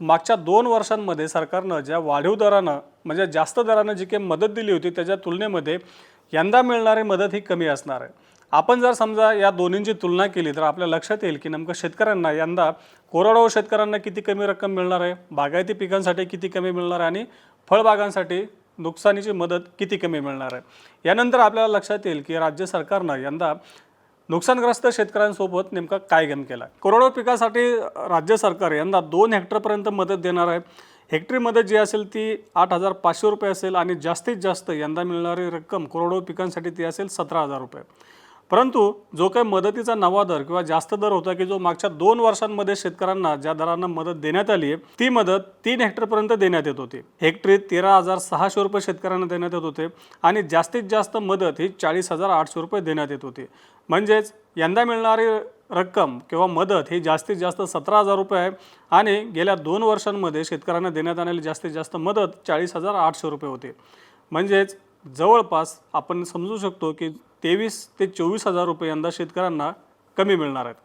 मागच्या दोन वर्षांमध्ये सरकारनं ज्या वाढीव दरानं म्हणजे जास्त दरानं जी काही मदत दिली होती त्याच्या तुलनेमध्ये यंदा मिळणारी मदत ही कमी असणार आहे. आपण जर समजा या दोन्हींची तुलना केली तर आपल्या लक्षात येईल की नेमकं शेतकऱ्यांना यंदा कोरडवाहू शेतकऱ्यांना किती कमी रक्कम मिळणार आहे बागायती पिकांसाठी किती कमी मिळणार आहे आणि फळबागांसाठी नुकसानीची मदत किती कमी मिळणार आहे. यानंतर आपल्याला लक्षात येईल की राज्य सरकारनं यंदा नुकसानग्रस्त शेतकऱ्यांसोबत नेमका काय गेम केला? कोरडवाहू पिकासाठी राज्य सरकार यंदा दोन हेक्टरपर्यंत मदत देणार आहे. हेक्टरी मदत जी असेल ती आठ हजार पाचशे रुपये असेल आणि जास्तीत जास्त यंदा मिळणारी रक्कम कोरडवाहू पिकांसाठी ती असेल सतरा हजार रुपये. परंतु जो काही मदतीचा नवा दर किंवा जास्त दर होता की जो मागच्या दोन वर्षांमध्ये शेतकऱ्यांना ज्या दरानं मदत देण्यात आली आहे ती मदत तीन हेक्टरपर्यंत देण्यात येत होती. हेक्टरी तेरा हजार सहाशे रुपये शेतकऱ्यांना देण्यात येत होते आणि जास्तीत जास्त मदत ही चाळीस हजार आठशे रुपये देण्यात येत होती. म्हणजेच यंदा मिळणारी रक्कम किंवा मदत ही जास्तीत जास्त सतरा हजार रुपये आहे आणि गेल्या दोन वर्षांमध्ये शेतकऱ्यांना देण्यात आलेली जास्तीत जास्त मदत चाळीस हजार आठशे रुपये होते. म्हणजेच जवळपास आपण समजू शकतो की तेवीस ते चोवीस हजार रुपये यंदा शेतकऱ्यांना कमी मिळणार आहेत.